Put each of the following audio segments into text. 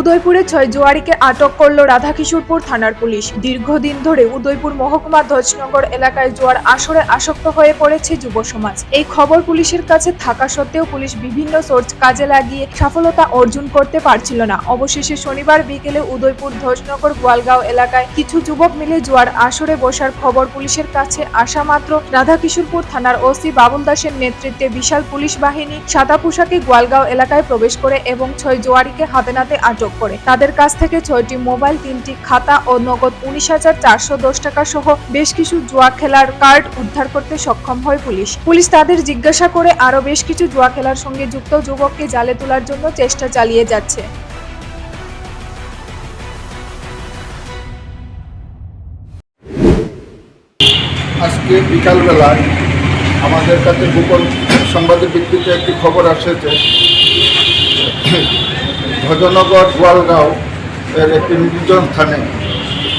উদয়পুরে ছয় জুয়ারিকে আটক করল রাধাকিশোরপুর থানার পুলিশ। দীর্ঘদিন ধরে উদয়পুর মহকুমা ধ্বজনগর এলাকায় জোয়ার আসরে আসক্ত হয়ে পড়েছে যুব সমাজ। এই খবর পুলিশের কাছে থাকা সত্ত্বেও পুলিশ বিভিন্ন সোর্স কাজে লাগিয়ে সফলতা অর্জন করতে পারছিল না। অবশেষে শনিবার বিকেলে উদয়পুর ধ্বজনগর গোয়ালগাঁও এলাকায় কিছু যুবক মিলে জোয়ার আসরে বসার খবর পুলিশের কাছে আসা মাত্র রাধাকিশোরপুর থানার ওসি বাবুল দাসের নেতৃত্বে বিশাল পুলিশ বাহিনী সাদা পোশাকে গোয়ালগাঁও এলাকায় প্রবেশ করে এবং ছয় জোয়ারিকে হাতে নাতে আটক করে। তাদের কাছ থেকে ছয়টি মোবাইল, তিনটি খাতা ও নগদ উনিশ হাজার চারশো দশ টাকা সহ বেশ কিছু জুয়া খেলার কার্ড উদ্ধার করতে সক্ষম হয় পুলিশ। পুলিশ তাদের জিজ্ঞাসা করে আরও বেশ কিছু জুয়া খেলার সঙ্গে যুক্ত যুবককে জালে তোলার জন্য চেষ্টা চালিয়ে যাচ্ছে। আজকে বিকালবেলায় আমাদের কাছে গোপন সংবাদের ভিত্তিতে একটি খবর আসেছে। ভজনগর গোয়ালগাঁও এর একটি নির্জন স্থানে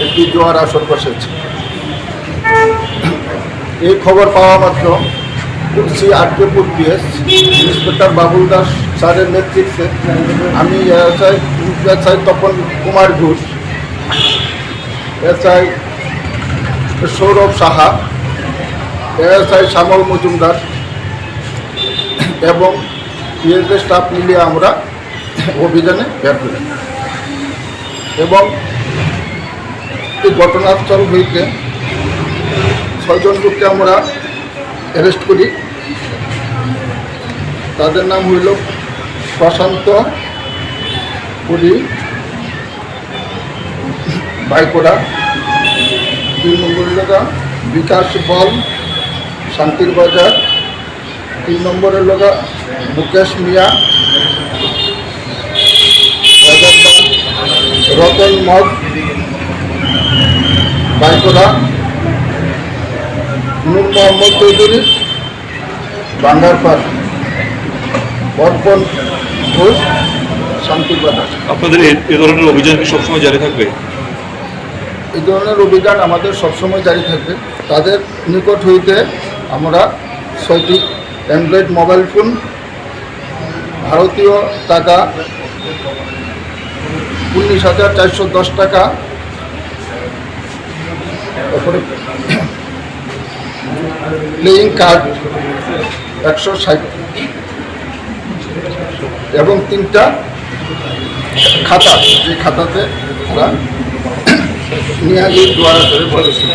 একটি জোয়ার আসর বসেছে। এই খবর পাওয়া মাত্র তুলসী আটকেপুর পিএস, ইন্সপেক্টর বাবুল দাস স্যারের নেতৃত্বে। আমি SI SI Tapan Kumar Ghosh, SI Sourav Saha ASI Shyamal Majumdar এবং পিএসএ স্টাফ মিলিয়ে আমরা অভিযানে করি এবং এই ঘটনাস্থল হইতে ছয়জন লোককে আমরা অ্যারেস্ট করি। তাদের নাম হইল প্রশান্ত পুরী বাইকোড়া, দুই নম্বর এলাকা বিকাশ বল, শান্তির বাজার। তিন নম্বরের এলাকা মুকেশ মিয়া রতন মগ বাইকোড়া নূর মোহাম্মদ চৌধুরী বাঙ্গারপাড় অর্পণ ঘোষ বাজার আপনাদের এ ধরনের অভিযান কি সবসময় জারি থাকবে? এই ধরনের অভিযান আমাদের সবসময় জারি থাকবে। তাদের নিকট হইতে আমরা ছয়টি অ্যান্ড্রয়েড মোবাইল ফোন ভারতীয় টাকা উনিশ হাজার চারশো দশ টাকা। তারপরে প্লেয়িং কার্ড একশো ষাট। এবং তিনটা খাতা, যে খাতাতে তারা নিয়ে গিয়ে দোয়ারা করে বলেছি